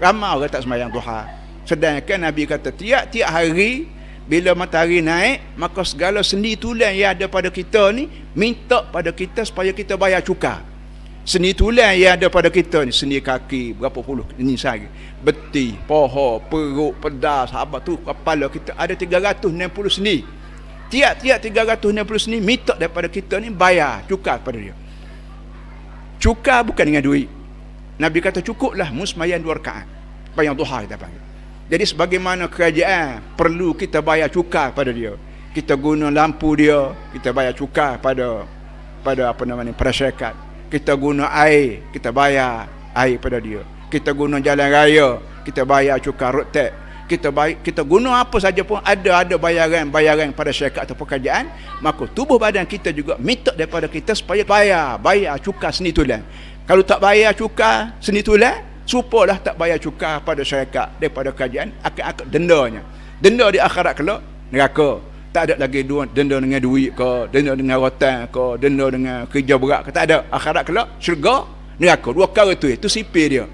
Ramai orang tak semayang duha. Sedangkan Nabi kata tiap-tiap hari bila matahari naik maka segala sendi tulang yang ada pada kita ni minta pada kita supaya kita bayar cukai. Sendi tulang yang ada pada kita ni sendi kaki berapa puluh ini sehari. Beti, poho, perut, pedas, apa tu kepala kita ada 360 sendi. Tiap-tiap 360 sendi minta daripada kita ni bayar cukai pada dia. Cukai bukan dengan duit. Nabi kata cukuplah musmayan dua rakaat. Bayang duha kita panggil. Jadi sebagaimana kerajaan perlu kita bayar cukai pada dia. Kita guna lampu dia, kita bayar cukai pada pada apa namanya masyarakat. Kita guna air, kita bayar air pada dia. Kita guna jalan raya, kita bayar cukai road tax. Kita bayar, kita guna apa saja pun ada ada bayaran-bayaran pada syarikat atau pekerjaan, maka tubuh badan kita juga minta daripada kita supaya bayar, bayar cukai seni tulang. Kalau tak bayar cukai seni tulang, supalah tak bayar cukai pada syarikat daripada kajian akan-akan dendanya. Denda di akhirat kelak neraka. Tak ada lagi dua denda dengan duit ke, denda dengan rotan ke, denda dengan kerja berat ke, tak ada. Akhirat kelak syurga neraka. Dua perkara tu itu sipir dia.